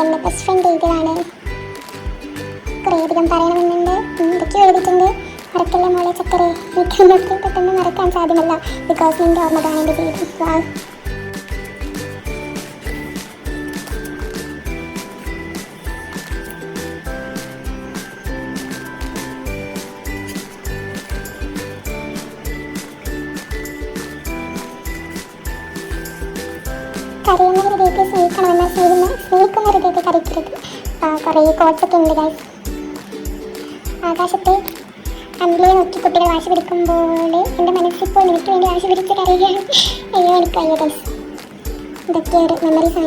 എന്റെ best friend എഴുതിയതാണ്. കുറേ അധികം പറയണമെന്നുണ്ട്. എന്തൊക്കെയോ എഴുതിയിട്ടുണ്ട്. മറക്കല്ലേ മോളെ ചക്കരെ. എനിക്ക് പെട്ടെന്ന് മറക്കാൻ സാധ്യമല്ല. ബിക്കോസ് നിന്റെ ഓർമ്മ കാണേണ്ടി ജീവിതം. കരയുന്ന ഹൃദയത്തെ എന്നാൽ സ്നേഹിക്കുന്ന സ്നേഹിക്കുന്ന ഹൃദയത്തെ കരയ്ക്കരുത് കുറേ കോട്ടൊക്കെ ഉണ്ട് ഗൈസ് ആകാശത്തെ അമ്പിലെ നോക്കി കുട്ടികൾ വാശി പിടിക്കുമ്പോൾ എന്റെ മനസ്സിപ്പോൾ എനിക്ക് വേണ്ടി വാശി പിടിച്ച് കരയുകയാണ്. അയ്യോ എനിക്ക് അയ്യോ ഗൈസ് ഇതൊക്കെ ഒരു മെമ്മറീസ്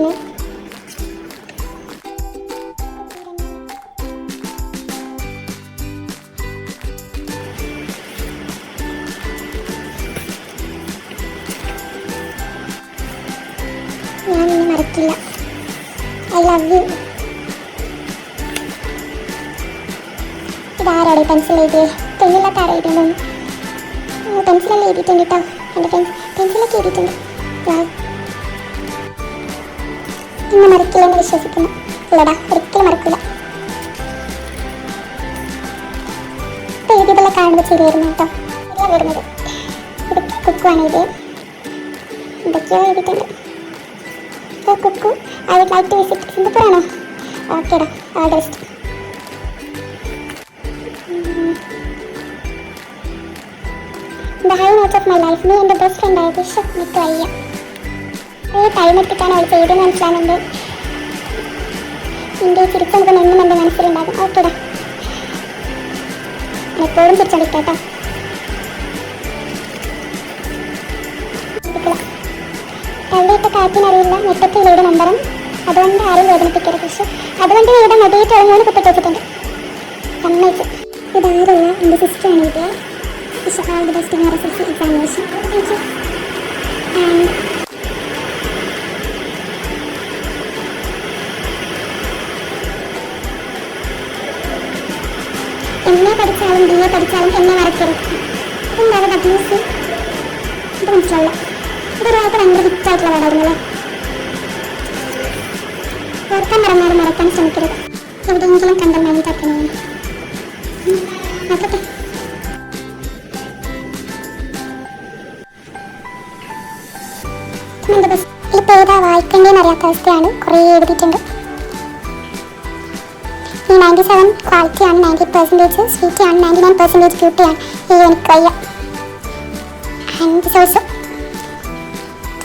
ഞാൻ ഇനി മറക്കില്ല. ഐ ലവ് യു ഇതാരാടെ പെൻസിൽ എഴുതിയേ? പെണ്ണില്ലാത്ത ആരാ എഴുതുന്നു പെൻസിലെല്ലാം എഴുതിയിട്ടുണ്ട് കേട്ടോ എന്റെ ഫ്രണ്ട്സ് പെൻസിലൊക്കെ എഴുതിയിട്ടുണ്ട്. ഇന്ന് മറക്കില്ലെന്ന് വിശ്വസിക്കുന്നു. ഇല്ലടാ ഒരിക്കലും മറക്കില്ല. ഇപ്പം എഴുതിയതെല്ലാം കാണുമ്പോൾ വരുന്നു കേട്ടോ വരുന്നത്. ഇതൊക്കെ കുക്കുവാണ് എഴുതിയത് എന്തൊക്കെയോ എഴുതിയിട്ടുണ്ട്. So, I I would like to Singapore ആണോ ഓക്കെ ഡാ all the best the high note of my life നീ എന്റെ ബെസ്റ്റ് ഫ്രണ്ട് ആയത് ഇഷ്ടം നിൽക്ക് വയ്യ. ഈ ടൈം എത്തിക്കാൻ അവൾ ചെയ്തെന്ന് മനസ്സിലാകുന്നുണ്ട് ചിരിച്ച മുഖം എന്നും എന്റെ മനസ്സിലുണ്ടാകും. ഓക്കേടാ എപ്പോഴും ചിരിച്ചടിക്കാട്ടോ എവിടെയിട്ട കാറ്റിനറിയില്ല. ഇവിടെ നമ്പറും അതുകൊണ്ട് ആരും വേദനിപ്പിക്കരുത് പക്ഷെ അതുകൊണ്ട് ഇവിടെ മൊബൈൽ തുടങ്ങിയാണ് കുത്തി വെച്ചിട്ടുണ്ട് സമ്മതിച്ചു ഇതാരല്ല എന്റെ സിസ്റ്ററാണ് ഇത് എക്സാമിനേഷൻ എന്നെ പഠിച്ചാലും ബി എ പഠിച്ചാലും എന്നെ മറക്കരുത്. എന്താണ് ബദ്യൂസ് ഇത് മനസ്സിലാവില്ല ഇതൊരാൾക്ക് ഭയങ്കര ഹിറ്റായിട്ടുള്ള വേടായിരുന്നല്ലേ ഓർക്കാൻ മറന്നാലും മറക്കാൻ ശ്രമിക്കരുത്. എവിടെയെങ്കിലും കണ്ടാൽ മതി തക്കണേ നോക്കട്ടെ. ഇപ്പൊ ഏതാ വായിക്കേണ്ടതെന്ന് അറിയാത്ത അവസ്ഥയാണ് കുറേ എഴുതിയിട്ടുണ്ട്. ഈ നയന്റി സെവൻ ക്വാളിറ്റിയാണ് നയന്റി പെർസെന്റേജ് സ്വീറ്റിയാണ് നയന്റി നയൻ പെർസെന്റേജ് ബ്യൂട്ടിയാണ് ഈ എനിക്ക് വയ്യ. ആൻഡ്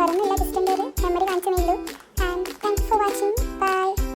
വരുന്നില്ല ഡിസ്റ്റന്റ് പേര്?